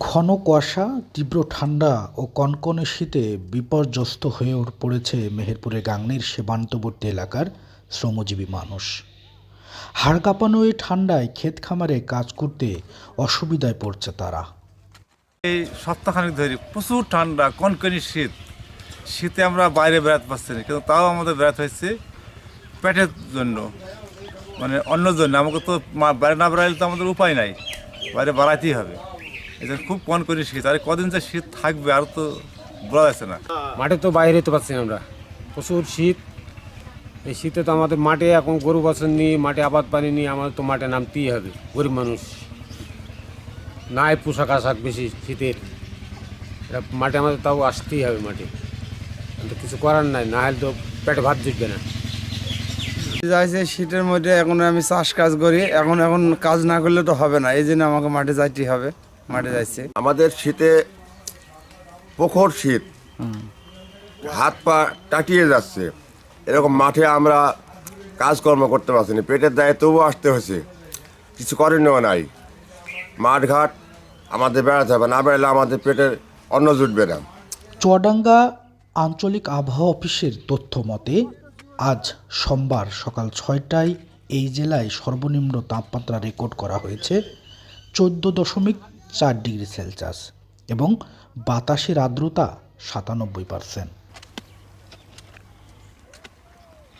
ঘন কুয়াশা, তীব্র ঠান্ডা ও কনকনে শীতে বিপর্যস্ত হয়ে পড়েছে মেহেরপুরের গাংনির সীমান্তবর্তী এলাকার শ্রমজীবী মানুষ। হাড় কাঁপানো এই ঠান্ডায় ক্ষেত খামারে কাজ করতে অসুবিধায় পড়ছে তারা। এই সপ্তাহখানেক ধরে প্রচুর ঠান্ডা, কনকনি শীত। শীতে আমরা বাইরে বেড়াতে পারছি না, কিন্তু তাও আমাদের বেড়াতে হয়েছে পেটের জন্য মানে অন্য জন্য। আমাকে তো বাইরে না বেড়াইলে তো আমাদের উপায় নাই, বাইরে বাড়াইতেই হবে। এই খুব খুব করে শীত আর কদিন যে শীত থাকবে আর তো বলা যাচ্ছে না। মাঠে তো বাইরে যেতে পারছি না আমরা। প্রচুর শীত। এই শীতে তো আমাদের মাঠে এখন গরু বাছর নিয়ে মাঠে আবাদ পানি নিয়ে আমাদের তো মাঠে নামতেই হবে গরিব মানুষ। নাই পোশাক আশাক বেশি শীতের। এটা মাঠে আমাদের তাও আসতেই হবে মাঠে। কিন্তু কিছু করার নাই না হলে তো পেটে ভাত জুটবে না। যাইছে শীতের মধ্যে এখন আমি চাষ কাজ করি এখন এখন কাজ না করলে তো হবে না এই জন্য আমাকে মাঠে যাইতেই হবে। মাঠে যাইছে। আমাদের শীতে প্রখর শীত হাত পা টাটিয়ে যাচ্ছে। এরকম মাঠে আমরা কাজকর্ম করতে পারছি না পেটের দায়ে তবুও আসতে হয়েছে। কিছু করণীয় নাই। মাঠ ঘাট আমাদের বেড়াতে হবে না বেড়ালে আমাদের পেটের অন্ন জুটবে না। চুয়াডাঙ্গা আঞ্চলিক আবহাওয়া অফিসের তথ্য মতে আজ সোমবার সকাল ছয়টায় এই জেলায় সর্বনিম্ন তাপমাত্রা রেকর্ড করা হয়েছে চোদ্দ দশমিক চার ডিগ্রি সেলসিয়াস এবং বাতাসের আর্দ্রতা সাতানব্বই পার্সেন্ট।